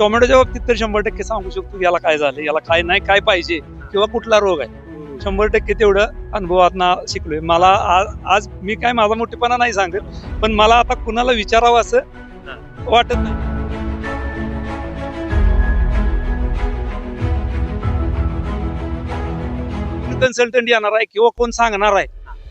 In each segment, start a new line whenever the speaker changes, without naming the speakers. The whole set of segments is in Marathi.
टोमॅटोच्या बाबतीत तर शंभर टक्के सांगू शकतो याला काय झालं याला काय नाही काय पाहिजे किंवा कुठला रोग आहे. शंभर टक्के तेवढं अनुभवात शिकलोय. मला आज आज मी काय माझा मोठेपणा नाही सांगत पण मला आता कुणाला विचारावं असं वाटत नाही. कन्सल्टंट येणार आहे किंवा कोण सांगणार आहे?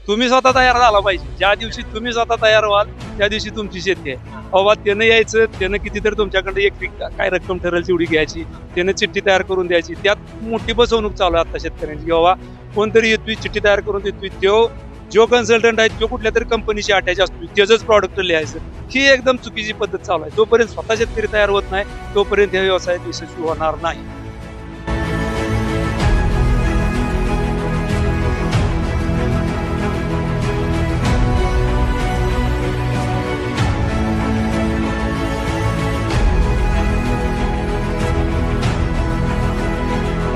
तुम्ही स्वतः तयार झाला पाहिजे. ज्या दिवशी तुम्ही स्वतः तयार व्हाल त्या दिवशी तुमची शेती आहे. बाबा त्यानं यायचं त्यानं कितीतरी तुमच्याकडे एक पीक काय रक्कम ठरेल तेवढी घ्यायची त्यानं चिठ्ठी तयार करून द्यायची. त्यात मोठी फसवणूक चालू आहे आता शेतकऱ्यांची की बाबा कोणतरी येतोय चिठ्ठी तयार करून देतोय. तो जो कन्सल्टंट आहे तो कुठल्या तरी कंपनीशी अटॅच असतो त्याचंच प्रॉडक्ट लिहायचं. ही एकदम चुकीची पद्धत चालू आहे. जोपर्यंत स्वतः शेतकरी तयार होत नाही तोपर्यंत या व्यवसायात यशस्वी होणार नाही.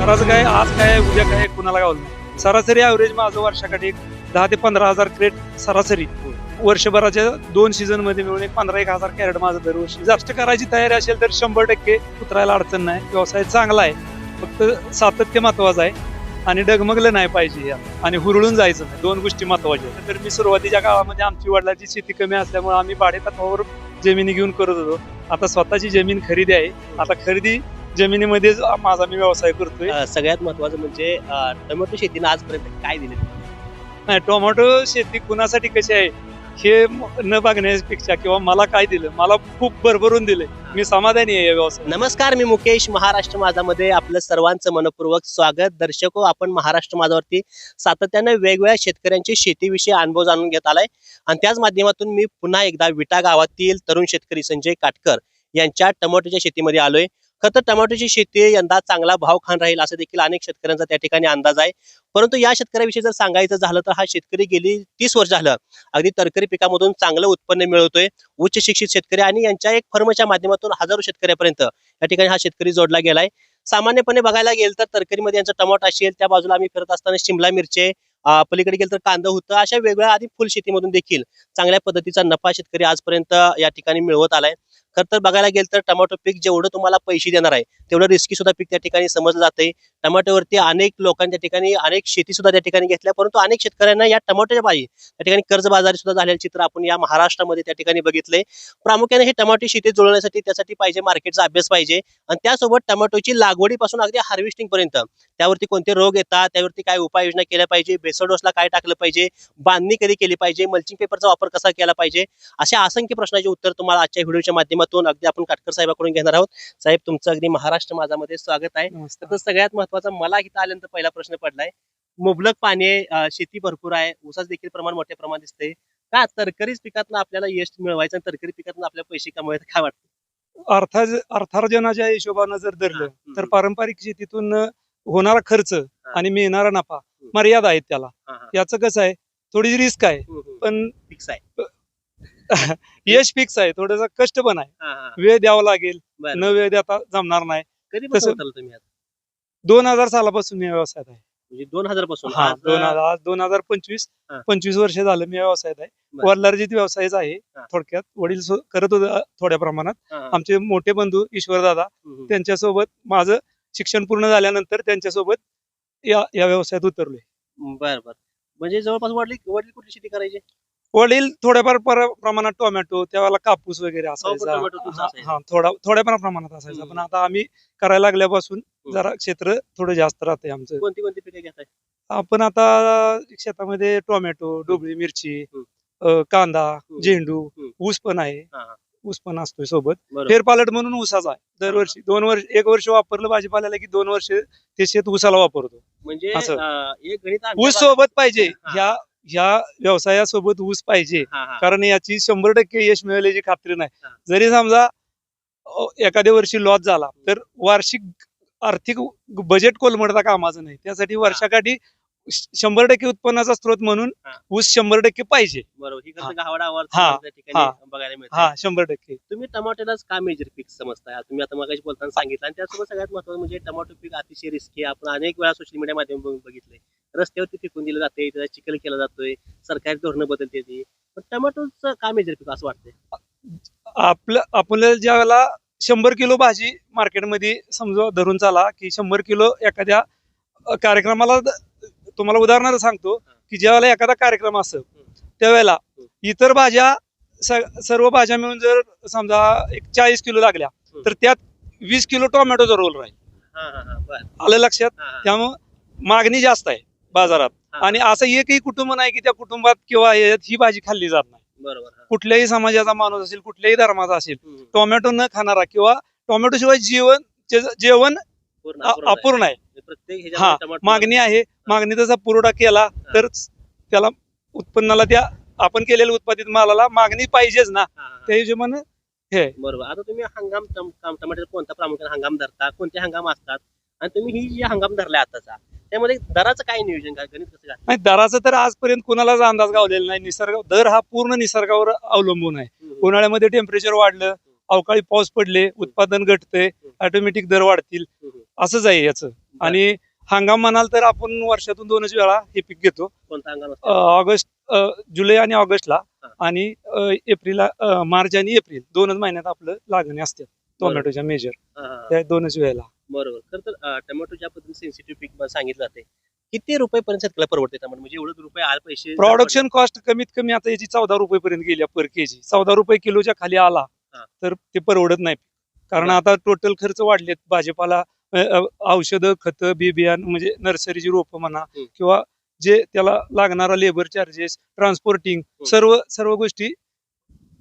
सरासरी काय आज काय उद्या काय कुणाला गावलं नाही. सरासरी ॲव्हरेज माझं वर्षाकाठी एक दहा ते पंधरा हजार क्रेट सरासरी. वर्षभराच्या दोन सीझनमध्ये मिळून एक पंधरा एक हजार कॅरेट माझं दरवर्षी. जास्त करायची तयारी असेल तर शंभर टक्के उतरायला अडचण नाही. व्यवसाय चांगला आहे. फक्त सातत्य महत्वाचं आहे आणि डगमगलं नाही पाहिजे यात आणि हुरळून जायचं नाही. दोन गोष्टी महत्त्वाच्या आहेत. तर मी सुरुवातीच्या काळामध्ये आमची वडिलाची शेती कमी असल्यामुळे आम्ही भाडेतत्वावर जमिनी घेऊन करत होतो. आता स्वतःची जमीन खरेदी आहे. आता खरेदी जमिनीमध्येच माझा मी व्यवसाय करतोय.
अं, सगळ्यात महत्वाचं म्हणजे अं, टोमॅटो शेतीनं आजपर्यंत काय दिले?
नाही टोमॅटो शेती कुणासाठी कशी आहे? हे म- न बघण्यापेक्षा किंवा मला काय दिलं? मला खूप भरभरून दिले मी समाधानी आहे या व्यवसाय
नमस्कार मी मुकेश महाराष्ट्र माझामध्ये आपलं सर्वांचं मनपूर्वक स्वागत. दर्शको आपण महाराष्ट्र माझावरती सातत्यानं वेगवेगळ्या शेतकऱ्यांचे शेतीविषयी अनुभव जाणून घेत आलाय. आणि त्याच माध्यमातून मी पुन्हा एकदा विटा गावातील तरुण शेतकरी संजय काटकर यांच्या टोमॅटोच्या शेतीमध्ये आलोय. खरं तर टोमॅटोची शेती यंदा चांगला भाव खान राहील असं देखील अनेक शेतकऱ्यांचा त्या ठिकाणी अंदाज आहे. परंतु या शेतकऱ्याविषयी जर सांगायचं झालं तर हा शेतकरी गेली तीस वर्ष झालं. अगदी तरकारी पिकामधून चांगलं उत्पन्न मिळवतोय उच्च शिक्षित शेतकरी आणि यांच्या एक फर्मच्या माध्यमातून हजारो शेतकऱ्यापर्यंत या ठिकाणी हा शेतकरी जोडला गेलाय. सामान्यपणे बघायला गेलं तर तरकारीमध्ये यांचं टमाटो असेल त्या बाजूला आम्ही फिरत असताना शिमला मिरची पलीकडे गेलं तर कांदा होतं अशा वेगवेगळ्या आधी फुल शेतीमधून देखील चांगल्या पद्धतीचा नफा शेतकरी आजपर्यंत या ठिकाणी मिळवत आलाय. खर तर बघायला गेलं तर टमाटो पीक जेवढं तुम्हाला पैसे देणार आहे तेवढं रिस्की सुद्धा पीक त्या ठिकाणी समजलं जाते टमाटोवरती अनेक लोकांच्या ठिकाणी अनेक शेती सुद्धा त्या ठिकाणी घेतल्या परंतु अनेक शेतकऱ्यांना या टमाटोच्या पाहिजे त्या ठिकाणी कर्जबाजारी सुद्धा झालेलं चित्र आपण या महाराष्ट्रामध्ये त्या ठिकाणी बघितलंय. प्रामुख्याने हे टमाटो शेती जुळवण्यासाठी त्यासाठी पाहिजे मार्केटचा अभ्यास पाहिजे आणि त्यासोबत टमाटोची लागवडीपासून अगदी हार्वेस्टिंग पर्यंत त्यावरती कोणते रोग येतात त्यावरती काय उपाययोजना केल्या पाहिजे बेसडोसला काय टाकलं पाहिजे बांधणी कधी केली पाहिजे मल्चिंग पेपरचा वापर कसा केला पाहिजे अशा असंख्य प्रश्नाचे उत्तर तुम्हाला आजच्या व्हिडिओच्या माध्यमात माध्यमातून अगदी आपण काटकर साहेबाकडून घेणार आहोत. साहेब तुमचं अगदी महाराष्ट्र माझामध्ये स्वागत आहे. तर सगळ्यात महत्त्वाचा मला इथं आल्यानंतर पहिला प्रश्न पडलाय. मुबलक पाणी आहे शेती भरपूर आहे. ऊसाच देखील प्रमाण मोठ्या प्रमाणात दिसते का तरकारीच पिकातनं आपल्याला यश मिळवायचं आणि तरकारी पिकातनं आपल्याला पैसे कमवायचं काय वाटतं?
अर्था अर्थार्जनाच्या हिशोबानं जर धरलं. तर पारंपरिक शेतीतून होणारा खर्च आणि मिळणारा नफा मर्यादा आहेत त्याला. याचं कसं आहे थोडी रिस्क आहे. पण
फिक्स आहे.
यश फिक्स आहे थोडस कष्ट पण आहे. वेळ द्यावा लागेल. न वेळ देता जमणार नाही
कधी
तसं-
उतरलं तुम्ही आता?
दोन हजार सालापासून मी या व्यवसायात आहे
म्हणजे दोन हजारपासून
हा
आज,
दोन हजार आज दोन हजार पंचवीस
हा.
पंचवीस वर्ष झालं मी या व्यवसायात आहे
बरं.
वडिलार्जित व्यवसायच आहे
हा.
थोडक्यात वडील सो- करत होते थोड्या प्रमाणात
हा, हा.
आमचे मोठे बंधू ईश्वरदादा
हम्म, हम्म.
त्यांच्यासोबत माझं शिक्षण पूर्ण झाल्यानंतर त्यांच्यासोबत या या व्यवसायात उतरलोय
बर बर म्हणजे जवळपास वडील वडील कुठली शेती करायचे
वडील थोड्याफार पर- प्रमाणात टोमॅटो त्यावेळेला कापूस वगैरे असायचा. हा
असायचं.
थोडा थोड्याफार प्रमाणात असायचा. पण आता आम्ही करायला लागल्यापासून जरा क्षेत्र थोडं जास्त राहते आमचं.
कोणती कोणती पिके घेताय?
आपण आता शेतामध्ये टोमॅटो डोबळी मिरची कांदा झेंडू. ऊस पण आहे. ऊस पण असतोय सोबत. फेरपालट म्हणून ऊसाचा आहे. दरवर्षी दोन वर्ष एक वर्ष वापरलं भाजीपाल्याला की दोन वर्ष ते शेत ऊसाला वापरतो.
म्हणजे
ऊस सोबत पाहिजे. ह्या ह्या व्यवसायासोबत ऊस पाहिजे
हा, हा.
कारण याची शंभर टक्के यश मिळाल्याची खात्री नाही. जरी समजा अ, एखाद्या वर्षी लॉस झाला तर वार्षिक आर्थिक बजेट कोलमडता कामाचं नाही त्यासाठी वर्षाकाठी शंभर टक्के उत्पन्नाचा स्रोत म्हणून. ऊस शंभर टक्के पाहिजे.
बरोबर. ही खरं गावडा आवाज त्या. ठिकाणी बघायला मिळते.
शंभर टक्के.
तुम्ही टमाट्यालाच का मेजर पीक समजताय? तुम्ही आता मगाशी बोलताना सांगितलं आणि त्यासोबत सगळ्यात महत्वाचं म्हणजे टमाटो पीक अतिशय रिस्की आपण अनेक वेळा सोशल मीडिया माध्यमातून बघितलंय. रस्त्यावरती फेकून दिलं जाते त्याचा चिखल केला जातोय सरकारी धोरणं बदलते ती. पण टमाटोचं का मेजर पीक असं वाटतंय?
आपलं आपल्याला ज्या वेळेला शंभर किलो भाजी मार्केटमध्ये समजा धरून चाला की शंभर किलो एखाद्या कार्यक्रमाला तुम्हाला उदाहरणार्थ सांगतो की ज्यावेळेला एखादा कार्यक्रम असतो त्यावेळेला इतर भाज्या सर्व भाज्या मिळून जर समजा एक चाळीस किलो लागल्या तर त्यात वीस किलो टोमॅटोचा रोल राहील
हा, हा, हा.
आलं लक्षात. त्यामुळं मागणी जास्त आहे बाजारात. आणि असं एकही कुटुंब नाही की त्या कुटुंबात किंवा ही भाजी खाल्ली जात नाही
बरोबर.
कुठल्याही समाजाचा माणूस असेल कुठल्याही धर्माचा असेल. टोमॅटो न खाणारा किंवा टोमॅटो शिवाय जीवन जेवण
अपूर्ण आहे. प्रत्येक
हा मागणी आहे. मागणी तसा पुरवठा केला तर त्याला उत्पन्नाला त्या आपण केलेल्या उत्पादित मालाला मागणी पाहिजेच ना. त्या हिशोबानं हे.
बरोबर. आता तुम्ही हंगाम टम- टम- टमाट्याचा कोणता प्रामुख्याने हंगाम धरता? कोणते हंगाम असतात? आणि तुम्ही ही जी हंगाम धरलाय आताचा त्यामध्ये दराचं काय नियोजन काय गणित कसं काय
नाही दराचा तर आजपर्यंत कुणालाच अंदाज गावलेला नाही. निसर्ग दर हा पूर्ण निसर्गावर अवलंबून आहे. उन्हाळ्यामध्ये टेम्परेचर वाढलं अवकाळी पाऊस पडले उत्पादन घटतंय ऑटोमॅटिक दर वाढतील. असंच आहे याचं. आणि हंगाम म्हणाल तर आपण वर्षातून दोनच वेळा हे पीक घेतो.
असतो?
ऑगस्ट जुलै आणि ऑगस्टला. आणि एप्रिल मार्च आणि एप्रिल दोनच महिन्यात आपलं लागणे असतात टोमॅटोच्या मेजर. त्या दोनच वेळेला.
बरोबर. खर तर टोमॅटो ज्या पद्धतीने सेन्सिटिव्ह पीक सांगितलं जाते. किती रुपये पर्यंत शेतकऱ्याला परवडते टमाटर म्हणजे एवढं रुपये आले पैसे
प्रोडक्शन कॉस्ट कमीत कमी आता याची चौदा रुपये पर्यंत गेली पर केजी चौदा रुपये किलोच्या खाली आला. तर ते परवडत नाही. कारण. आता टोटल खर्च वाढलेत. भाजीपाला औषधं खतं बी बियाण म्हणजे नर्सरीची रोपं म्हणा. किंवा जे त्याला लागणारा लेबर चार्जेस ट्रान्सपोर्टिंग सर्व सर्व गोष्टी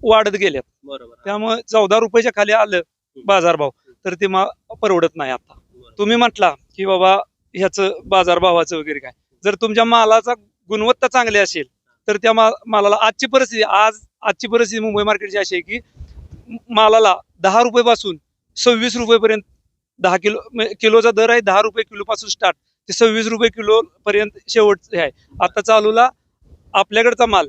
वाढत गेल्यात.
बरोबर.
त्यामुळे चौदा रुपयाच्या खाली आलं बाजारभाव. तर ते मा परवडत नाही आता. तुम्ही म्हटला की बाबा ह्याचं बाजारभावाचं वगैरे काय. जर तुमच्या मालाचा गुणवत्ता चांगली असेल तर त्या मा- मालाला आजची परिस्थिती आज आजची परिस्थिती मुंबई मार्केटची अशी आहे की मालाला दहा रुपये पासून सव्वीस रुपये पर्यंत दहा किलो किलोचा दर आहे दहा रुपये किलो पासून स्टार्ट ते सव्वीस रुपये किलो पर्यंत शेवट आहे. आता चालूला आपल्याकडचा माल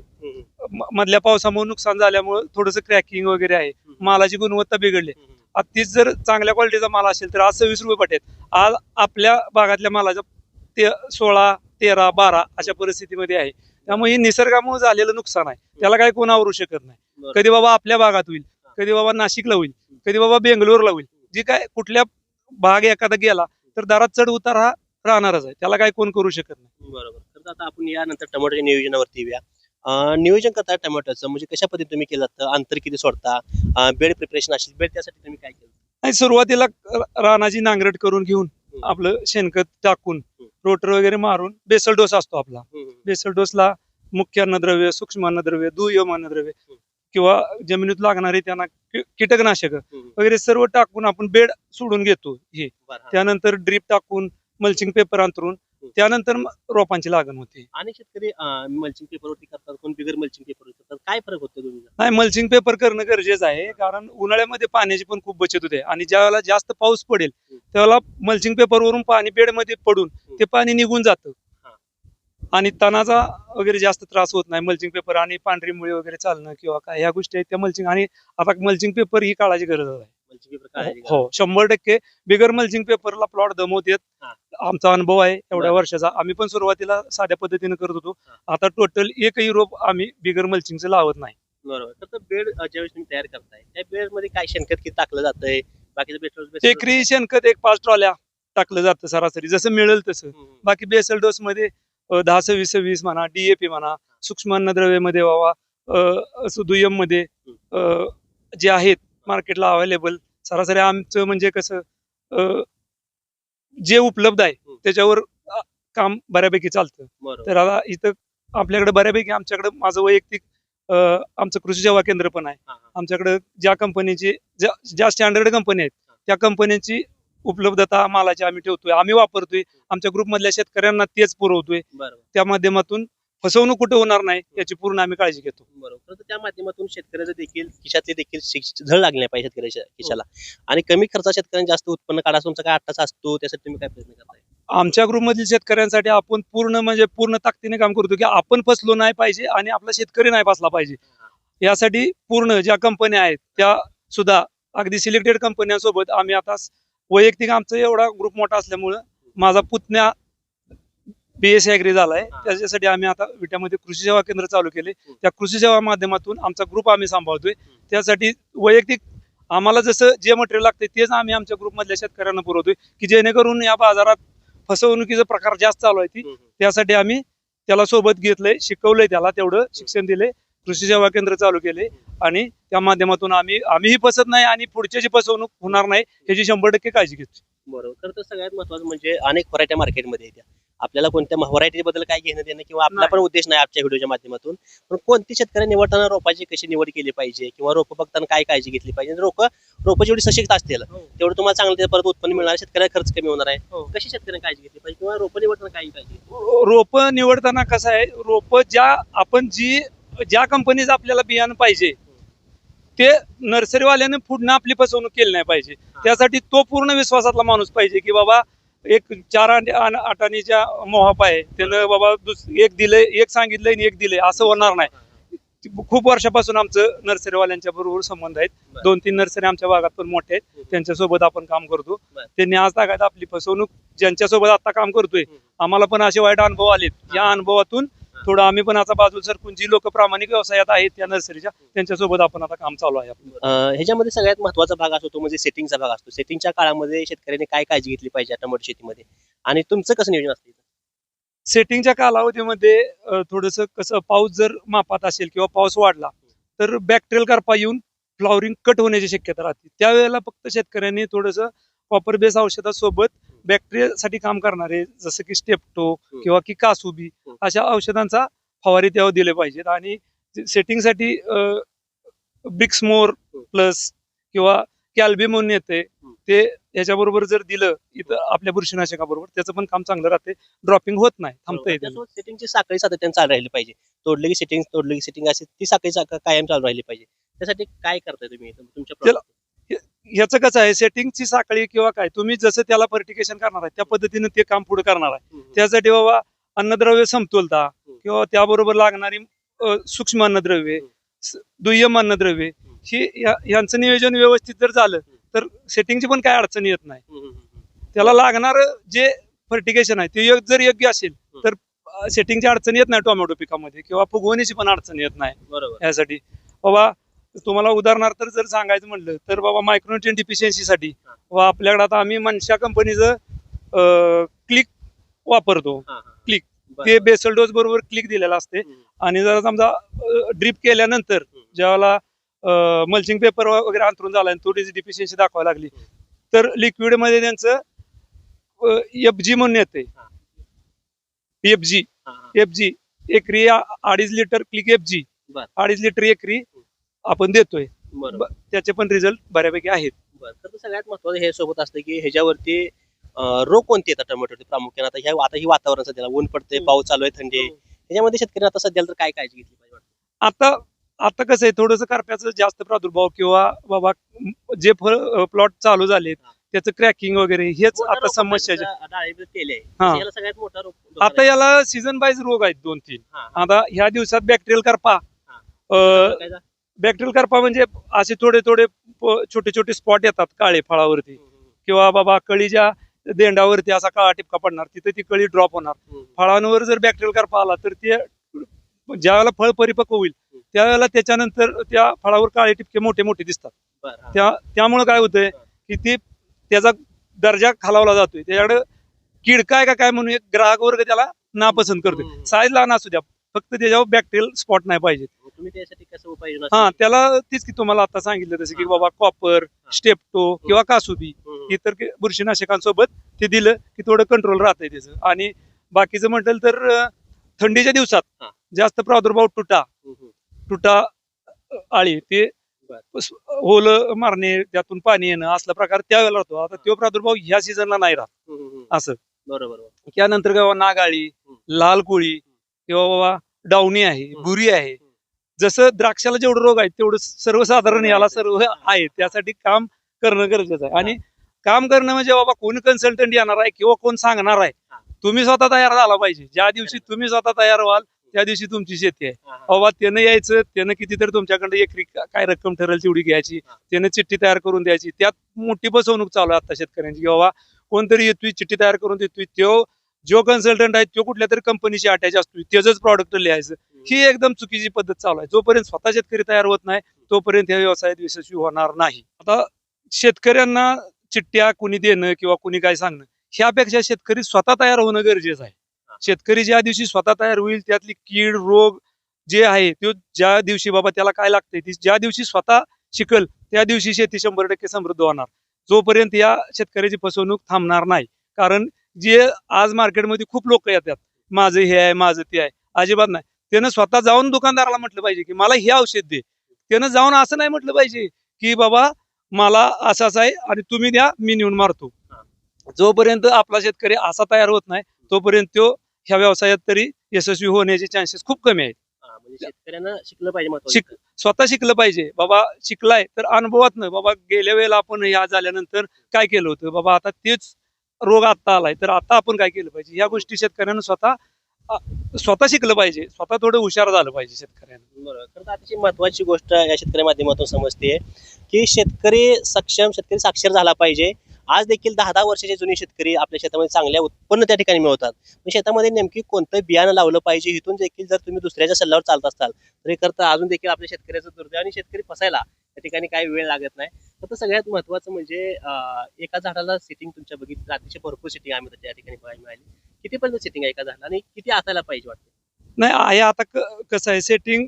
मधल्या पावसामुळे नुकसान झाल्यामुळे थोडंसं क्रॅकिंग वगैरे आहे. मालाची गुणवत्ता बिघडली. तीच जर चांगल्या क्वालिटीचा माल असेल तर आज सव्वीस रुपये पटेल. आज आपल्या भागातल्या मालाच्या ते सोळा तेरा बारा अशा परिस्थितीमध्ये आहे. त्यामुळे हे निसर्गामुळे झालेलं नुकसान आहे. त्याला काही कोण आवरू शकत नाही. कधी बाबा आपल्या भागात होईल. कधी बाबा नाशिकला होईल कधी बाबा बेंगलोरला होईल. जी काय कुठल्या भाग एखादा गेला तर दरात चढ उतार हा राहणारच आहे. त्याला काही कोण करू शकत नाही.
बरोबर. तर आता आपण यानंतर टमाटोच्या नियोजनावरती येऊया. नियोजन करता टमाटोचं म्हणजे कशा पद्धतीने तुम्ही केलं अंतर किती सोडता? बेड प्रिपरेशन असेल बेड त्यासाठी तुम्ही काय केलं?
नाही सुरुवातीला रानाची नांगरट करून घेऊन. आपलं शेणखत टाकून. रोटर वगैरे मारून बेसल डोस असतो आपला. बेसल डोसला मुख्य अन्नद्रव्य सूक्ष्म अन्नद्रव्य दुय्यम अन्नद्रव्य. किंवा जमिनीत लागणारे त्यांना कि- कीटकनाशक. वगैरे सर्व टाकून आपण बेड सोडून घेतो हे. त्यानंतर ड्रीप टाकून मल्चिंग पेपर अंतरून त्यानंतर मग रोपांची लागण होते
आणि शेतकरी मल्चिंग पेपरवरती करतात कोण बिगर मल्चिंग पेपरवरती करतात काय फरक होतो
नाही मल्चिंग पेपर करणं गरजेचं आहे कारण उन्हाळ्यामध्ये पाण्याची पण खूप बचत होते आणि ज्या वेळेला जास्त पाऊस पडेल त्यावेळेला मल्चिंग पेपरवरून पाणी बेडमध्ये पडून ते पाणी निघून जातं. आणि तणाचा वगैरे जास्त त्रास होत नाही मल्चिंग पेपर आणि पांढरी मुळे वगैरे चालणं किंवा काय ह्या गोष्टी आहेत त्या मल्चिंग आणि आता मल्चिंग पेपर ही काळाची गरज आहे? हो शंभर टक्के. बिगर मल्चिंग पेपरला प्लॉट दमवतेत
हा.
आमचा अनुभव आहे एवढ्या. वर्षाचा. आम्ही पण सुरुवातीला साध्या पद्धतीने करत होतो. आता टोटल एकही रोप आम्ही बिगर मल्चिंगचं लावत नाही.
बरोबर. तर बेड ज्यावेळेस तुम्ही तयार करताय त्या बेडमध्ये काय शेणखत किती टाकलं जातंय? बाकीचं
एकरी शेणखत एक पाच ट्रॉल्या टाकलं जातं सरासरी. जसं मिळेल तसं. बाकी बेसल डोस मध्ये दहा सव्वीस सव्वीस म्हणा डीएपी म्हणा सूक्ष्म अन्नद्रव्यमध्ये व्हावा अ, असं दुय्यममध्ये अ, जे आहेत मार्केटला अवेलेबल सरासरी आमचं म्हणजे कसं जे उपलब्ध आहे. त्याच्यावर काम बऱ्यापैकी चालतं तर आता इथं आपल्याकडे बऱ्यापैकी आमच्याकडे माझं वैयक्तिक आमचं कृषी सेवा केंद्र पण आहे. आमच्याकडे ज्या कंपनीची ज्या ज्या स्टँडर्ड कंपनी आहेत त्या कंपन्यांची उपलब्धता मालाची आम्ही ठेवतोय. आम्ही वापरतोय. आमच्या ग्रुपमधल्या शेतकऱ्यांना तेच पुरवतोय.
बरोबर.
त्या माध्यमातून फसवणूक कुठे होणार नाही याची पूर्ण आम्ही काळजी घेतो.
बरोबर. तर त्या माध्यमातून शेतकऱ्याचं देखील खिशातले देखील झळ लागल्या पाहिजे शेतकऱ्याच्या खिशाला. आणि कमी खर्चात शेतकऱ्यांना जास्त उत्पन्न काढायचं तुमचा काय अट्टाचा असतो त्यासाठी तुम्ही काय प्रयत्न करताय?
आमच्या ग्रुपमधील शेतकऱ्यांसाठी आपण पूर्ण म्हणजे पूर्ण ताकदीने काम करतो की आपण फसलो नाही पाहिजे आणि आपला शेतकरी नाही फसला पाहिजे. यासाठी पूर्ण ज्या कंपन्या आहेत त्या सुद्धा अगदी सिलेक्टेड कंपन्यांसोबत आम्ही आता स- वैयक्तिक आमचा एवढा ग्रुप मोठा असल्यामुळं माझा पुतण्या बीएससी अॅग्री झालाय. त्याच्यासाठी आम्ही आता विट्यामध्ये कृषी सेवा केंद्र चालू केले. त्या कृषी सेवा माध्यमातून आमचा ग्रुप आम्ही सांभाळतोय. त्यासाठी वैयक्तिक आम्हाला जसं जे मटेरियल लागतं तेच आम्ही आमच्या ग्रुपमधल्या शेतकऱ्यांना पुरवतोय की जेणेकरून या बाजारात फसवणुकीचा प्रकार जास्त चालू आहे ती. त्यासाठी आम्ही त्याला सोबत घेतलंय शिकवलंय त्याला तेवढं शिक्षण दिले कृषी सेवा केंद्र चालू केले आणि त्या माध्यमातून आम्ही आम्हीही फसत नाही आणि पुढच्याची फसवणूक होणार नाही ह्याची शंभर टक्के काळजी घेतो
बरोबर. खरं तर सगळ्यात महत्वाचं म्हणजे अनेक व्हरायटी मार्केटमध्ये येत्या. आपल्याला कोणत्या व्हरायटी बद्दल काय घेणं देणं किंवा आपला. पण उद्देश नाही आजच्या व्हिडिओच्या माध्यमातून. पण कोणती शेतकरी निवडताना रोपाची कशी निवड केली पाहिजे किंवा रोपं बघताना काय काळजी घेतली पाहिजे? रोप रोपं जेवढी सशक्त असतील तेवढं तुम्हाला चांगलं परत उत्पन्न मिळणार शेतकऱ्याला खर्च कमी होणार आहे.
हो.
कशी शेतकऱ्यांनी काळजी घेतली पाहिजे किंवा रोपं निवडताना काय काळजी
रोप निवडताना कसं आहे रोप ज्या आपण जी ज्या कंपनीचं आपल्याला बियाणं पाहिजे ते नर्सरीवाल्याने पुढनं आपली फसवणूक केली नाही पाहिजे. त्यासाठी तो पूर्ण विश्वासातला माणूस पाहिजे की बाबा एक चार आठाणीच्या मोहाप आहे. त्यानं बाबा दुस- एक दिलंय एक सांगितलंय आणि एक दिलंय. असं होणार नाही. खूप वर्षापासून आमचं नर्सरीवाल्यांच्या बरोबर संबंध आहेत. दोन तीन नर्सरी आमच्या भागात पण मोठे आहेत. त्यांच्यासोबत आपण काम करतो. त्यांनी आज तागायत आपली फसवणूक ज्यांच्यासोबत आता काम करतोय. आम्हाला पण असे वाईट अनुभव आलेत. या अनुभवातून थोडं आम्ही पण आता बाजू सरकून जी लोक प्रामाणिक व्यवसायात आहेत त्या नर्सरीच्या त्यांच्यासोबत आपण आता काम चालू आहे आपलं.
अं, ह्याच्यामध्ये सगळ्यात महत्त्वाचा भाग असतो तो म्हणजे सेटिंगचा भाग असतो. सेटिंगच्या काळामध्ये शेतकऱ्यांनी काय काळजी घेतली पाहिजे टमाटो शेतीमध्ये? आणि तुमचं कसं नियोजन असतं इथं?
सेटिंगच्या कालावधीमध्ये थोडस कसं पाऊस जर मापात असेल किंवा पाऊस वाढला तर बॅक्टेरियल करपा येऊन फ्लॉवरिंग कट होण्याची शक्यता राहते. त्यावेळेला फक्त शेतकऱ्यांनी थोडस कॉपर बेस औषधासोबत बॅक्टेरियासाठी काम करणारे जसं की स्टेप्टो किंवा की कासुबी. अशा औषधांचा फवारी त्यावर दिले पाहिजेत आणि सेटिंगसाठी बिक्समोर. प्लस किंवा कॅल्बी म्हणून येते. ते याच्याबरोबर जर दिलं इथं आपल्या बुरशीनाशकाबरोबर त्याचं पण काम चांगलं राहते ड्रॉपिंग होत नाही थांबता येते
सेटिंगची साखळी सातत्याने चालू राहिली पाहिजे तोडली की सेटिंग तोडली की सेटिंग असे ती साखळी कायम चालू राहिली पाहिजे त्यासाठी काय करताय तुम्ही? तुमच्या?
ह्याचं कसं आहे सेटिंगची साखळी किंवा काय तुम्ही जसं त्याला पर्टिकेशन करणार आहे त्या पद्धतीने ते काम पुढे करणार आहे. त्यासाठी बाबा अन्नद्रव्य समतोलता. किंवा त्याबरोबर लागणारी सूक्ष्म अन्नद्रव्ये दुय्यम अन्नद्रव्ये ही यांचं नियोजन व्यवस्थित जर झालं तर सेटिंगची पण काय अडचण येत नाही. त्याला लागणार जे फर्टिकेशन आहे ते जर योग्य असेल तर सेटिंगची अडचण येत नाही टोमॅटो पिकामध्ये किंवा फुगवणीची पण अडचण येत नाही
बरोबर.
यासाठी. बाबा तुम्हाला उदाहरणार्थ जर सांगायचं म्हणलं तर बाबा मायक्रोन्युट्रियन डिफिशियन्सीसाठी. वा आपल्याकडे आता आम्ही मनशा कंपनीचं क्लिक वापरतो.
बरं.
ते बेसल डोस बरोबर क्लिक दिलेला असते आणि जर समजा ड्रिप केल्यानंतर. ज्यावेळेला मल्चिंग पेपर वगैरे अंतरून झाला आणि थोडीशी डिफिशियन्सी दाखवायला लागली. तर लिक्विडमध्ये त्यांचं एफ जी म्हणून येते. F G. एफ जी एकरी अडीच लिटर क्लिक एफ जी. अडीच लिटर एकरी आपण देतोय
बरोबर
त्याचे पण रिझल्ट बऱ्यापैकी आहेत
बरं तर सगळ्यात महत्वाचं हे सोबत असतं की ह्याच्यावरती अं, रोग कोणते येतात टोमॅटोचे प्रामुख्याने आता ह्या आता ही वातावरण सध्याला ऊन पडते
हो.
पाऊस चालू आहे थंडी आहे ह्याच्यामध्ये शेतकऱ्यांना आता सध्याला तर काय काळजी घेतली पाहिजे वाटतं?
आता आता कसं आहे थोडंसं करप्याचं जास्त प्रादुर्भाव किंवा बाबा जे फळ प्लॉट चालू झालेत
हा.
त्याचं क्रॅकिंग वगैरे हेच
मोठा
आता
रोग
समस्या
तेल आहे
हा.
याला सगळ्यात मोठा रोग
आता याला सीझन वाईज रोग आहेत दोन तीन
हा, हा.
आता ह्या दिवसात बॅक्टेरियल करपा
हा.
अं,
काय झालं?
बॅक्टेरियल करपा म्हणजे असे थोडे थोडे छोटे छोटे स्पॉट येतात काळे फळावरती किंवा बाबा कळीच्या देंडावरती असा काळा टिपका पडणार तिथे ती कळी ड्रॉप होणार. फळांवर जर बॅक्टेरियल करपा आला तर ते ज्या वेळेला फळ परिपक्व होईल त्यावेळेला त्याच्यानंतर त्या फळावर काळे टिपके मोठे मोठे दिसतात. त्या त्यामुळे काय होतंय की ते त्याचा दर्जा खालावला जातोय त्याच्याकडे कीड काय का काय म्हणून एक ग्राहक वर्ग त्याला नापसंत करतोय. साईज लहान असू द्या फक्त त्याच्यावर बॅक्टेरियल स्पॉट नाही पाहिजे
मग तुम्ही त्यासाठी कसं उपाययोजना
हा? त्याला तीच की तुम्हाला आता सांगितलं तसं की. बाबा कॉपर स्टेप्टो किंवा कासुबी इतर के- बुरशीनाशकांसोबत ते दिलं की थोडं कंट्रोल राहतंय त्याचं आणि बाकीचं म्हटलं तर थंडीच्या दिवसात. जास्त प्रादुर्भाव तुटा. तुटा आळी ते होलं मारणे त्यातून पाणी येणं असला प्रकार त्यावेळेला राहतो आता तो प्रादुर्भाव ह्या सीझनला नाही राहत. असं
बरोबर.
त्यानंतर नागाळी लाल कोळी किंवा बाबा डावणी आहे. बुरी आहे. जसं द्राक्षाला जेवढं रोग आहेत तेवढं सर्वसाधारण याला सर्व आहे. त्यासाठी काम करणं गरजेचं आहे. आणि काम करणं म्हणजे बाबा कोण कन्सल्टंट येणार आहे किंवा कोण सांगणार आहे. तुम्ही स्वतः तयार झाला पाहिजे. ज्या दिवशी तुम्ही स्वतः तयार व्हाल त्या दिवशी तुमची शेती आहे. बाबा त्यानं यायचं त्यानं कितीतरी तुमच्याकडे एकरी काय रक्कम ठरेल तेवढी घ्यायची. त्यानं चिठ्ठी तयार करून द्यायची. त्यात मोठी फसवणूक चालू आहे आता शेतकऱ्यांची. बाबा कोणतरी येतोय चिठ्ठी तयार करून देतोय. तो जो कन्सल्टंट आहे तो कुठल्या तरी कंपनीशी अटॅच असतोय त्याच प्रॉडक्ट लिहायचं. ही एकदम चुकीची पद्धत चालू आहे. जोपर्यंत स्वतः शेतकरी तयार होत नाही तोपर्यंत या व्यवसायात यशस्वी होणार नाही. आता शेतकऱ्यांना चिठ्ठ्या कुणी देणं किंवा कुणी काय सांगणं ह्यापेक्षा शेतकरी स्वतः तयार होणं गरजेचं आहे. शेतकरी ज्या दिवशी स्वतः तयार होईल त्यातली कीड रोग जे आहे तो ज्या दिवशी बाबा त्याला काय लागतंय ती ज्या दिवशी स्वतः शिकल त्या दिवशी शेती शंभर टक्के समृद्ध होणार. जोपर्यंत या शेतकऱ्याची फसवणूक थांबणार नाही. कारण जे आज मार्केटमध्ये खूप लोक येतात माझं हे आहे माझं ते आहे अजिबात नाही. त्यानं स्वतः जाऊन दुकानदाराला म्हटलं पाहिजे की मला हे औषध दे. त्यानं जाऊन असं नाही म्हटलं पाहिजे की बाबा मला असंच आहे आणि तुम्ही द्या मी नेऊन मारतो. जोपर्यंत आपला शेतकरी असा तयार होत नाही तोपर्यंत तो ह्या व्यवसायात तरी यशस्वी होण्याचे चान्सेस खूप कमी आहेत.
म्हणजे शेतकऱ्यांना शिकलं पाहिजे.
स्वतः शिकलं पाहिजे. बाबा शिकलाय तर अनुभवात बाबा गेल्या वेळेला आपण या झाल्यानंतर काय केलं होतं? बाबा आता तेच रोग आता आलाय. तर आता आपण काय केलं पाहिजे? या गोष्टी शेतकऱ्यांना स्वतः स्वतः शिकलं पाहिजे. स्वतः थोडं हुशार झालं पाहिजे शेतकऱ्यांना.
बरोबर खरं तर अतिशय महत्वाची गोष्ट या शेतकरी माध्यमातून समजते की शेतकरी सक्षम शेतकरी साक्षर झाला पाहिजे. आज देखील दहा दहा वर्षाचे जुने शेतकरी आपल्या शेतामध्ये चांगल्या उत्पन्न त्या ठिकाणी मिळवतात. शेतामध्ये नेमकी कोणतं बियाणं लावलं पाहिजे? इथून देखील जर तुम्ही दुसऱ्याच्या सल्ल्यावर चालत असाल तरी करता अजून देखील आपल्या शेतकऱ्याचं दुर्दैव आणि शेतकरी फसायला त्या ठिकाणी काही वेळ लागत नाही. फक्त सगळ्यात महत्वाचं म्हणजे एका झाडाला सिटिंग तुमच्या बघितलं अतिशय भरपूर सिटिंग आम्ही त्या ठिकाणी बघायला मिळाली. कितीपर्यंत सिटिंग आहे एका झाडाला आणि किती असायला पाहिजे वाटतं?
नाही आहे आता कसं आहे सेटिंग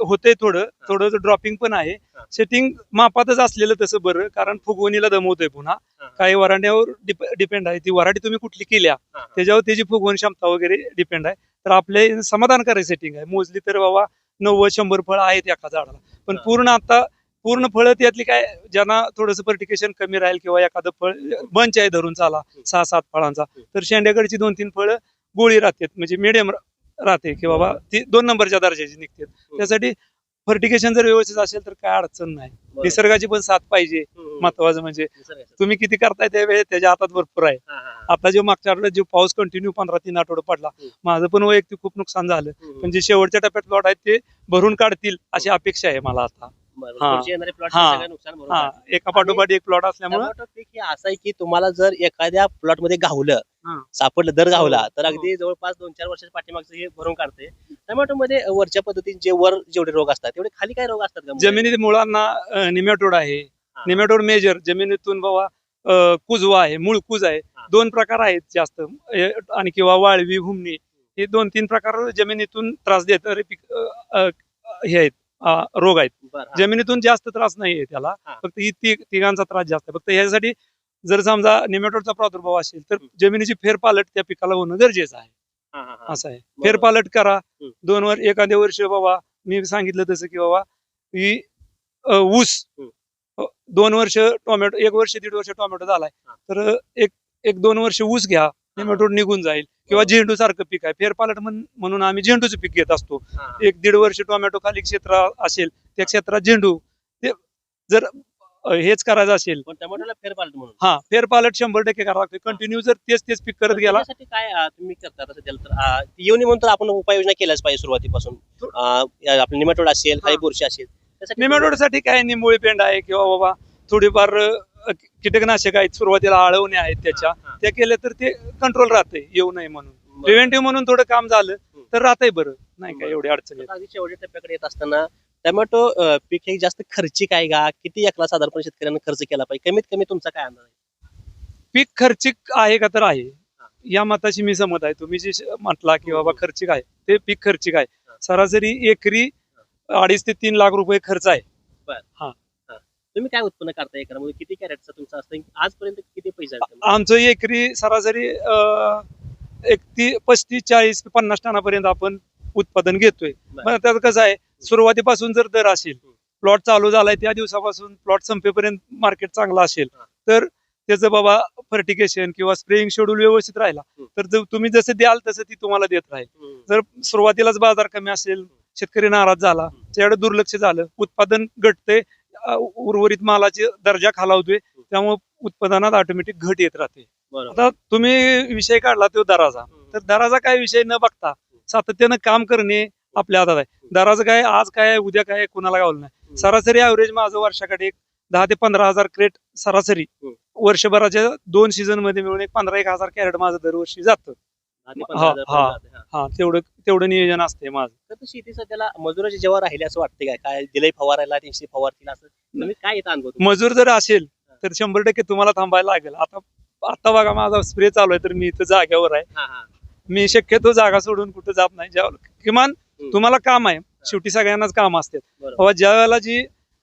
होते थोडं थोडं ड्रॉपिंग पण आहे. सेटिंग मापातच असलेलं तसं बरं कारण फुगवणीला दमवतोय पुन्हा. काही वरांड्यावर डिपेंड आहे. ती वराठी तुम्ही कुठली केल्या. त्याच्यावर त्याची फुगवण क्षमता वगैरे डिपेंड आहे. तर आपले समाधानकारक सेटिंग आहे. मोजली तर बाबा नव्वद शंभर फळं आहेत एका झाडाला. पण. पूर्ण आता पूर्ण फळं त्यातली काय ज्यांना थोडंसं पर्टिकेशन कमी राहील किंवा एखादं फळ बंच आहे धरून चाला सहा सात फळांचा तर शेंड्याकडची दोन तीन फळं गोळी राहतात म्हणजे मिडियम राहते की बाबा ती दोन नंबरच्या दर्जाची निघते त्यासाठी फर्टिकेशन जर व्यवस्थित असेल तर काय अडचण नाही. निसर्गाची पण साथ पाहिजे. महत्वाचं म्हणजे. तुम्ही किती करताय त्या वेळेत त्याच्या हातात भरपूर आहे. आता जो मागच्या आठवड्यात जो पाऊस कंटिन्यू पंधरा तीन आठवडे पडला. माझं पण वैयक्तिक खूप नुकसान झालं. पण जे शेवटच्या टप्प्यात प्लॉट आहेत ते भरून काढतील अशी अपेक्षा आहे मला आता. हा.
पुढचे येणारे प्लॉट
हा.
सगळं नुकसान भरून
हा
काढतील.
एका पाठोपाठ एक प्लॉट असल्यामुळे
टोमॅटो पीक हे असं आहे की तुम्हाला जर एखाद्या प्लॉटमध्ये गावलं
हा.
सापडलं दर गावला
हो,
तर अगदी जवळपास दोन चार वर्षाच्या पाठीमागचं हे भरून काढते टोमॅटो मध्ये वरच्या पद्धतीने जे वर जेवढे रोग असतात तेवढे खाली काय रोग असतात का मुळे?
जमिनीत मुळांना निमॅटोड आहे
हा.
निमॅटोड मेजर जमिनीतून बाबा अं, कुजवा आहे मूळ कुज आहे
हा.
दोन प्रकार आहेत जास्त ए, आणि किंवा वाळवी हुमणी हे दोन तीन प्रकार जमिनीतून त्रास देत हे आहेत रोग आहेत
बरं, हा.
जमिनीतून जास्त त्रास नाहीये त्याला
हा.
फक्त ही ती- तिघांचा त्रास जास्त आहे फक्त यासाठी जर समजा निमॅटोडचा प्रादुर्भाव असेल तर
हम्म.
जमिनीची फेरपालट त्या पिकाला होणं गरजेचं आहे
हा, हा, हा.
असं आहे
बरोबर.
फेरपालट करा
हम्म.
दोन वर एखाद्या वर्ष बाबा मी सांगितलं तसं की बाबा ही अ, ऊस
हम्म.
अ, दोन वर्ष टोमॅटो एक वर्ष दीड वर्ष टोमॅटो झालाय
हा.
तर एक एक दोन वर्ष ऊस घ्या टोमॅटो निघून जाईल. किंवा
बरोबर.
झेंडू सारखं पीक आहे. फेरपालट म्हण- म्हणून आम्ही झेंडूचं पीक घेत असतो.
हा, हा.
एक दीड वर्ष टोमॅटो खाली क्षेत्र असेल त्या क्षेत्रात झेंडू. ते जर हेच करायचं असेल.
टोमॅटोला फेरपालट म्हणून.
हा फेरपालट शंभर टक्के करावं लागतं कंटिन्यू जर तेच तेच पीक करत गेला.
काय तुम्ही करता तसं तर येऊन म्हणून आपण उपाययोजना केल्याच पाहिजे सुरुवातीपासून. आपलं निमॅटोड असेल काही
हा.
बुरशी असेल त्यासाठी
निमेटोडसाठी काय निंबोळी पेंड आहे किंवा बाबा थोडीफार कीटकनाशक आहेत सुरुवातीला आळवणे आहेत त्याच्या
हा, हा.
त्या केल्या तर ते कंट्रोल राहते येऊ नये म्हणून. प्रिव्हेंटिव्ह म्हणून थोडं काम झालं तर राहतंय बरं. नाही
बरं.
एवढी अडचण
शेवटच्या टप्प्याकडे येत असताना टोमॅटो पीक हे जास्त खर्चिक आहे का? किती एकला साधारण शेतकऱ्यांना खर्च केला पाहिजे? कमीत कमी तुमचा काय अंदाज आहे?
पीक खर्चिक आहे का तर आहे. या मताशी मी समत आहे. तुम्ही जे म्हटला की बाबा खर्चिक आहे ते पीक खर्चिक आहे.
हा.
सरासरी एकरी अडीच ते तीन लाख रुपये खर्च आहे.
तुम्ही काय उत्पन्न करता एकरामध्ये किती कॅरेटचा तुमचा असतं आजपर्यंत किती पैसा?
आमचं एकरी सरासरी एक ती पस्तीस चाळीस पन्नास टनापर्यंत आपण उत्पादन घेतोय. पण त्यात कसं आहे सुरुवातीपासून जर दर असेल प्लॉट चालू झालाय त्या दिवसापासून प्लॉट संपेपर्यंत मार्केट चांगला असेल. तर त्याचं बाबा फर्टिकेशन किंवा स्प्रेइंग शेड्यूल व्यवस्थित राहिला. तर जर तुम्ही जसं द्याल तसं ती तुम्हाला देत राहील. जर सुरुवातीलाच बाजार कमी असेल शेतकरी नाराज झाला त्याच्याकडे दुर्लक्ष झालं उत्पादन घटते उर्वरित मालाचे दर्जा खालावतोय त्यामुळे उत्पादनात ऑटोमॅटिक घट येत राहते. आता तुम्ही विषय काढला तो दराचा. तर दराचा काय विषय न बघता सातत्यानं काम करणे आपल्या हातात आहे. दराचं काय आज काय आहे, उद्या काय कुणाला गावलं नाही. सरासरी ऍव्हरेज माझं वर्षाकडे एक दहा ते पंधरा हजार क्रेट सरासरी. वर्षभराच्या दोन सीझनमध्ये मिळून एक पंधरा एक हजार कॅरेट माझं दरवर्षी जातं.
दहा ते
हा,
पंधरा हजार
हा.
पर्यंत जाते, हा.
हा तेवढं तेवढं नियोजन असते माझं
तर ते शेती सध्याला मजुराची जेव्हा राहिले असं वाटते काय काय दिलंय फवारायला त्यांची फवारतील असं तुम्ही काय येतं अनुभव तुमचा?
मजूर जर असेल तर शंभर टक्के तुम्हाला थांबायला लागेल आता आता बघा माझा स्प्रे चालू आहे तर मी इथं जाग्यावर आहे
हा, हा.
मी शक्यतो जागा सोडून कुठं जात नाही ज्या किमान
हम्म.
तुम्हाला काम आहे शेवटी सगळ्यांनाच काम असते
बरोबर.
बाबा ज्या वेळेला जी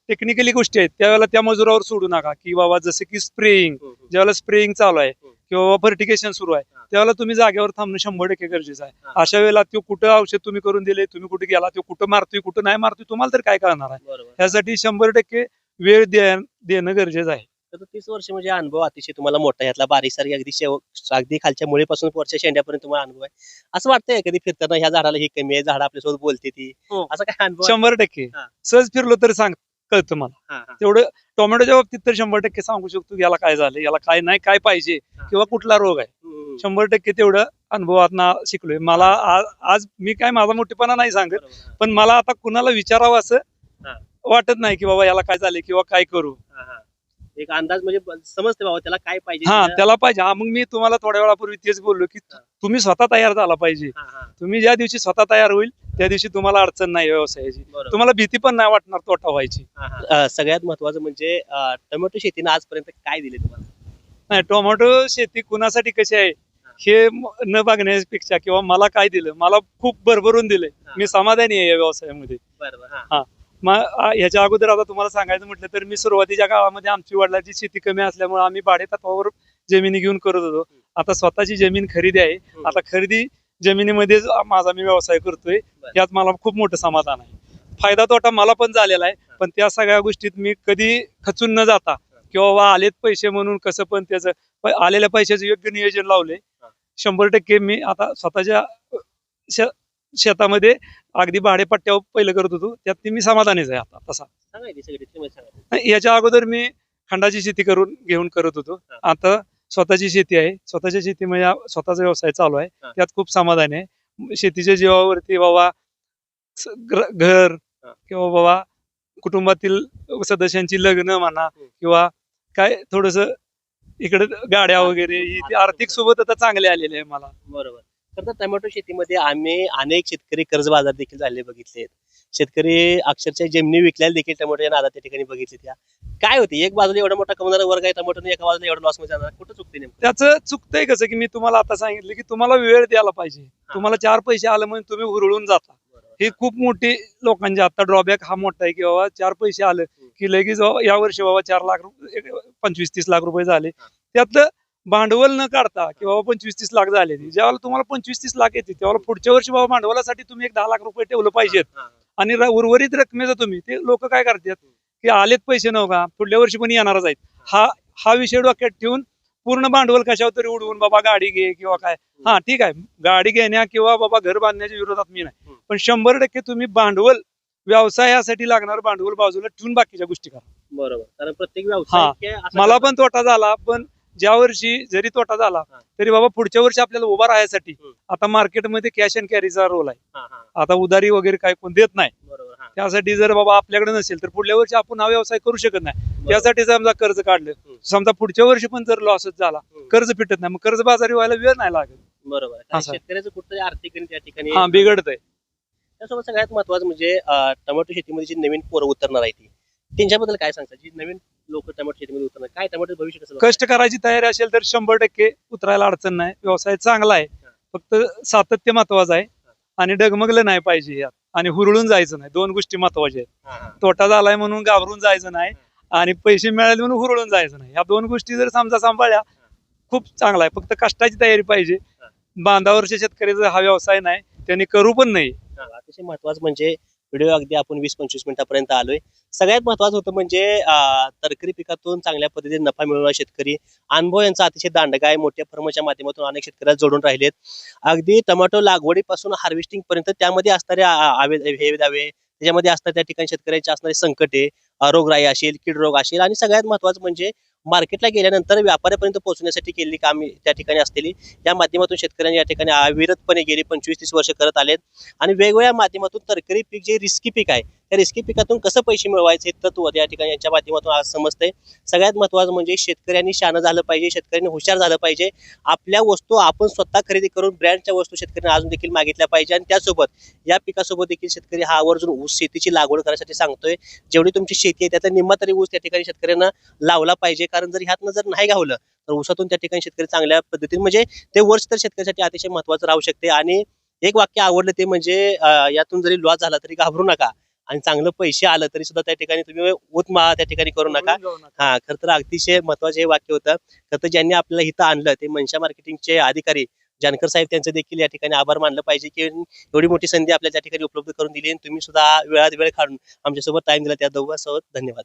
टेक्निकली गोष्टी आहेत त्यावेळेला त्या मजुरावर सोडू नका की बाबा जसं की स्प्रेइंग
हम्म, हम्म.
ज्यावेळेला स्प्रेइंग चालू आहे
हम्म.
किंवा फर्टिकेशन सुरू आहे. त्यावेळेला तुम्ही जागेवर थांबणं शंभर टक्के गरजेचं आहे. अशा वेळेला तो कुठं औषध तुम्ही करून दिले तुम्ही कुठे गेला तो कुठं मारतोय कुठं नाही मारतोय तुम्हाला तर काय करणार आहे त्यासाठी शंभर टक्के वेळ देणं गरजेचं आहे
तर तीस वर्ष म्हणजे अनुभव अतिशय तुम्हाला मोठा. यातला बारीक सारीक अगदी शेव अगदी खालच्या मुळीपासून वरच्या शेंड्यापर्यंत तुम्हाला अनुभव आहे असं वाटतंय कधी फिरताना ह्या झाडाला ही कमी आहे झाड आपल्यासोबत बोलते ती
हो.
असं काय अनुभव?
शंभर टक्के. सहज फिरलो तर सांग कळतं मला. तेवढं टोमॅटोच्या बाबतीत तर शंभर टक्के सांगू शकतो याला काय झालं याला काय नाही काय पाहिजे. किंवा कुठला रोग आहे शंभर टक्के तेवढं अनुभवात शिकलोय मला आज मी काय माझा मोठेपणा नाही सांगत पण मला आता कुणाला विचारावं असं. वाटत नाही की बाबा याला काय झाले किंवा काय करू.
एक अंदाज म्हणजे ब- समजते बाबा त्याला काय पाहिजे
हा
त्याला-
त्याला पाहिजे. हा मग मी तुम्हाला थोड्या वेळापूर्वी तेच बोललो की. तुम्ही स्वतः तयार झाला पाहिजे.
हा, हा.
तुम्ही ज्या दिवशी स्वतः तयार होईल त्या दिवशी तुम्हाला अडचण नाही व्यवसायाची.
बरोबर.
तुम्हाला भीती पण नाही वाटणार तोटा व्हायची.
हा, हा. अं, सगळ्यात महत्वाचं म्हणजे अं, टोमॅटो शेतीनं आजपर्यंत काय दिले तुम्हाला?
नाही टोमॅटो शेती कुणासाठी कशी आहे? हे. म- न बघण्यापेक्षा किंवा मला काय दिलं मला खूप भरभरून दिलंय
हा.
मी समाधानी आहे या व्यवसायामध्ये.
बरोबर हा.
मग ह्याच्या अगोदर आता तुम्हाला सांगायचं म्हटलं तर मी सुरुवातीच्या काळामध्ये आमची वडिलांची शेती कमी असल्यामुळे आम्ही भाडे तत्वावर जमिनी घेऊन करत होतो आता स्वतःची जमीन खरेदी आहे. आता खरेदी जमिनीमध्येच माझा मी व्यवसाय करतोय. यात मला खूप मोठं समाधान आहे फायदा तोटा मला पण झालेला आहे पण त्या सगळ्या गोष्टीत मी कधी खचून न जाता किंवा आलेत पैसे म्हणून कसं पण त्याचं आलेल्या पैशाचं योग्य नियोजन लावले. शंभर टक्के मी आता स्वतःच्या शेतामध्ये अगदी भाडेपट्ट्यावर पहिलं करत होतो. त्यात ती मी समाधानीच आहे आता तसा.
सगळी
नाही, याच्या अगोदर मी खंडाची शेती करून घेऊन करत होतो.
हा.
आता स्वतःची शेती आहे. स्वतःच्या शेतीमध्ये हा स्वतःचा व्यवसाय चालू आहे.
हा.
त्यात खूप समाधान आहे. शेतीच्या जीवावरती बाबा स- ग्र- घर
हा.
किंवा बाबा कुटुंबातील सदस्यांची लग्न म्हणा
हम्म.
किंवा काय थोडस इकडे गाड्या वगैरे ही ती आर्थिक सोबत आता चांगले आलेले आहे मला.
बरोबर. तर टोमॅटो शेतीमध्ये आम्ही अनेक शेतकरी कर्ज बाजार देखील झाले बघितलेत. शेतकरी अक्षरशः जमिनी विकल्याला देखील टोमॅटोच्या नादात त्या ठिकाणी बघितले त्या. काय होते? एक बाजूला एवढा मोठा कमवणारा वर्ग आहे टोमॅटो एका बाजूला एवढा लॉसमध्ये जाणार. कुठं चुकते नेमकं?
त्याचं चुकतंय कसं की मी तुम्हाला आता सांगितलं की तुम्हाला वेळ द्यायला पाहिजे. तुम्हाला चार पैसे आले म्हणून तुम्ही हुरळून जाता. हे खूप मोठी लोकांचे आता ड्रॉबॅक हा मोठा आहे की बाबा चार पैसे आले की लगेच या वर्षी बाबा चार लाख रुपये पंचवीस तीस लाख रुपये झाले. त्यातलं भांडवल न काढता की बाबा पंचवीस तीस लाख झाले ज्यावेळेला तुम्हाला पंचवीस तीस लाख येते त्यावेळेला पुढच्या वर्षी बाबा भांडवलासाठी तुम्ही एक दहा लाख रुपये ठेवलं पाहिजेत. आणि उर्वरित रकमेचं तुम्ही ते लोक काय करतात की आलेत पैसे नव्हता पुढल्या वर्षी पण येणारच आहेत. हा. हा विषय डोक्यात ठेवून पूर्ण भांडवल कशावर तरी उडवून बाबा गाडी घे किंवा काय. हा ठीक आहे. गाडी घेण्या किंवा बाबा घर बांधण्याच्या विरोधात मी नाही. पण शंभर टक्के तुम्ही भांडवल व्यवसायासाठी लागणार भांडवल बाजूला ठेवून बाकीच्या गोष्टी करा.
बरोबर. कारण प्रत्येक व्यवसाय
मला. पण तोटा झाला पण ज्या वर्षी जरी तोटा झाला. तरी बाबा पुढच्या वर्षी आपल्याला उभा राहण्यासाठी. आता मार्केटमध्ये कॅश अँड कॅरीचा रोल आहे. आता उधारी वगैरे काय कोण देत नाही
हा.
त्यासाठी जर बाबा आपल्याकडे नसेल तर पुढल्या वर्षी आपण हा व्यवसाय करू शकत नाही. त्यासाठी समजा कर्ज काढलं. समजा पुढच्या वर्षी पण जर लॉसच झाला. कर्ज फिटत नाही मग कर्ज बाजारी व्हायला वेळ नाही लागत
बरोबर. शेतकऱ्याचं कुठतरी आर्थिक गणित त्या ठिकाणी
हा बिघडतंय
त्यासोबत सगळ्यात महत्वाचं म्हणजे टोमॅटो शेतीमध्ये जी नवीन पोरं उतरणार आहे ती त्यांच्याबद्दल काय सांगतात जी नवीन लोक टोमॅटो शेतीमध्ये उतरणार. काय टोमॅटो भविष्य कसं?
कष्ट करायची तयारी असेल तर शंभर टक्के उतरायला अडचण नाही. व्यवसाय चांगला आहे. फक्त सातत्य महत्वाचं आहे आणि डगमगलं नाही पाहिजे यात. आणि हुरळून जायचं नाही. दोन गोष्टी महत्त्वाच्या आहेत.
हा, हा.
तोटा झालाय म्हणून घाबरून जायचं नाही आणि पैसे मिळाले म्हणून हुरळून जायचं नाही. या दोन गोष्टी जर समजा सांभाळल्या खूप चांगला आहे. फक्त कष्टाची तयारी पाहिजे. बांधावरच्या शेतकऱ्याचा हा व्यवसाय नाही त्यांनी करू पण नाही.
हा, अतिशय महत्वाचं म्हणजे व्हिडिओ अगदी आपण वीस पंचवीस मिनिटापर्यंत आलोय. सगळ्यात महत्वाचं होतं म्हणजे तरकरी तरकारी पिकातून चांगल्या पद्धतीने नफा मिळवणारे शेतकरी अनुभव यांचा अतिशय दांडगाय आहे मोठ्या फर्मच्या माध्यमातून अनेक शेतकऱ्याला जोडून राहिलेत. अगदी टोमॅटो लागवडीपासून हार्वेस्टिंग पर्यंत त्यामध्ये असणारे आवे हे दावे त्याच्यामध्ये असतात त्या ठिकाणी शेतकऱ्यांची असणारी संकटे रोगराई असेल कीड रोग असेल आणि सगळ्यात महत्वाचं म्हणजे मार्केटला गेल्यानंतर व्यापाऱ्यापर्यंत पोहोचण्यासाठी केलेली कामे त्या ठिकाणी असलेली या माध्यमातून शेतकऱ्यांनी या ठिकाणी अविरतपणे गेली पंचवीस तीस वर्ष करत आलेत. आणि वेगवेगळ्या माध्यमातून तरकारी पीक जे रिस्की पीक आहे या रिस्की पिकातून कसं पैसे मिळवायचे हे तत्व या ठिकाणी यांच्या माध्यमातून आज समजतंय. सगळ्यात महत्वाचं म्हणजे शेतकऱ्यांनी शानं झालं पाहिजे शेतकऱ्यांनी हुशार झालं पाहिजे. आपल्या वस्तू आपण स्वतः खरेदी करून ब्रँडच्या वस्तू शेतकऱ्यांना अजून देखील मागितल्या पाहिजे आणि त्यासोबत या पिकासोबत देखील शेतकरी हा आवर्जून ऊस शेतीची लागवड करण्यासाठी सांगतोय. जेवढी तुमची शेती आहे त्याचा निम्मा तरी ऊस त्या ठिकाणी शेतकऱ्यांना लावला पाहिजे. कारण जर ह्यातनं जर नाही गावलं तर ऊसातून त्या ठिकाणी शेतकरी चांगल्या पद्धतीने म्हणजे ते वर्ष तर शेतकऱ्यासाठी अतिशय महत्वाचं राहू शकते. आणि एक वाक्य आवडलं ते म्हणजे यातून जरी लॉस झाला तरी घाबरू नका. आणि चांगलं पैसे आलं तरी सुद्धा त्या ठिकाणी तुम्ही उत्मा त्या ठिकाणी करू नका. हा खरं तर अतिशय महत्वाचं हे वाक्य होतं. खरं तर ज्यांनी आपल्याला इथं आणलं ते मनशा मार्केटिंगचे अधिकारी जानकर साहेब त्यांचं देखील या ठिकाणी आभार मानलं पाहिजे की एवढी मोठी संधी आपल्याला त्या ठिकाणी उपलब्ध करून दिली आणि तुम्ही सुद्धा वेळात वेळ काढून आमच्यासोबत टाइम दिला. त्या दोघांसोबत धन्यवाद.